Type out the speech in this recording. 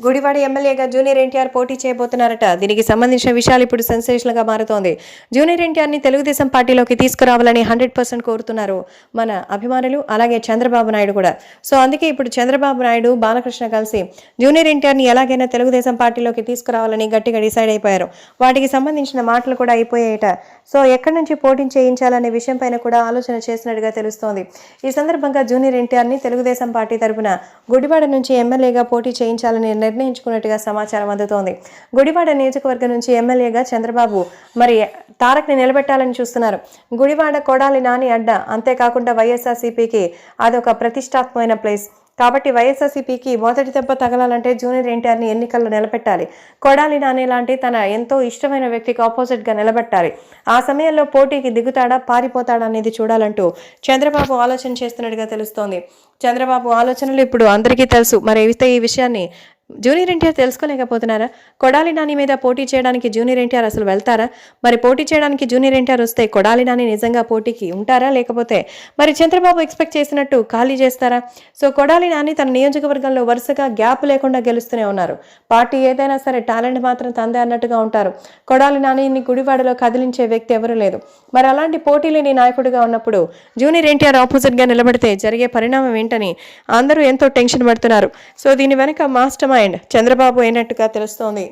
గుడివాడ ఎమ్మెల్యేగా జూనియర్ ఎన్టీఆర్ పోటీ చేయబోతున్నారట. దీనికి సంబంధించిన విషయాలు ఇప్పుడు సెన్సేషనల్గా మారుతోంది. జూనియర్ ఎన్టీఆర్ని తెలుగుదేశం పార్టీలోకి తీసుకురావాలని హండ్రెడ్ పర్సెంట్ కోరుతున్నారు మన అభిమానులు అలాగే చంద్రబాబు నాయుడు కూడా. సో అందుకే ఇప్పుడు చంద్రబాబు నాయుడు బాలకృష్ణ కలిసి జూనియర్ ఎన్టీఆర్ని ఎలాగైనా తెలుగుదేశం పార్టీలోకి తీసుకురావాలని గట్టిగా డిసైడ్ అయిపోయారు. వాటికి సంబంధించిన మాటలు కూడా అయిపోయాయట. సో ఎక్కడి నుంచి పోటీ చేయించాలనే విషయం పైన కూడా ఆలోచన చేసినట్టుగా తెలుస్తోంది. ఈ సందర్భంగా జూనియర్ ఎన్టీఆర్ని తెలుగుదేశం పార్టీ తరపున గుడివాడ నుంచి ఎమ్మెల్యేగా పోటీ చేయించాలని నిర్ణయించుకున్నట్టుగా సమాచారం అందుతోంది. గుడివాడ నియోజకవర్గం నుంచి ఎమ్మెల్యేగా చంద్రబాబు మరి తారక్ని నిలబెట్టాలని చూస్తున్నారు. గుడివాడ కొడాలి నాని అడ్డ అంతేకాకుండా వైఎస్ఆర్సీపీకి అదొక ప్రతిష్టాత్మకమైన ప్లేస్. కాబట్టి వైఎస్ఆర్సీపీకి మొదటి దెబ్బ తగలాలంటే జూనియర్ ఎన్టీఆర్ని ఎన్నికల్లో నిలబెట్టాలి. కొడాలి నాని లాంటి తన ఎంతో ఇష్టమైన వ్యక్తికి ఆపోజిట్గా నిలబెట్టాలి. ఆ సమయంలో పోటీకి దిగుతాడా పారిపోతాడా అనేది చూడాలంటూ చంద్రబాబు ఆలోచన చేస్తున్నట్టుగా తెలుస్తోంది. చంద్రబాబు ఆలోచనలు ఇప్పుడు అందరికీ తెలుసు. మరి అయితే ఈ విషయాన్ని జూనియర్ ఎన్టీఆర్ తెలుసుకోలేకపోతున్నారా? కొడాలి నాని మీద పోటీ చేయడానికి జూనియర్ ఎన్టీఆర్ అసలు వెళ్తారా? మరి పోటీ చేయడానికి జూనియర్ ఎన్టీఆర్ వస్తే కొడాలి నాని నిజంగా పోటీకి ఉంటారా? లేకపోతే మరి చంద్రబాబు ఎక్స్పెక్ట్ చేసినట్టు ఖాళీ చేస్తారా? సో కొడాలి నాని తన నియోజకవర్గంలో వరుసగా గ్యాప్ లేకుండా గెలుస్తూనే ఉన్నారు. పార్టీ ఏదైనా సరే టాలెంట్ మాత్రం తందే అన్నట్టుగా ఉంటారు. కొడాలి నానిని గుడివాడలో కదిలించే వ్యక్తి ఎవరూ లేదు. మరి అలాంటి పోటీ లేని నాయకుడిగా ఉన్నప్పుడు జూనియర్ ఎన్టీఆర్ ఆపోజిట్గా నిలబడితే జరిగే పరిణామం ఏంటని అందరూ ఎంతో టెన్షన్ పడుతున్నారు. సో దీని వెనుక మాస్టర్ అండ్ చంద్రబాబు అయినట్టుగా తెలుస్తోంది.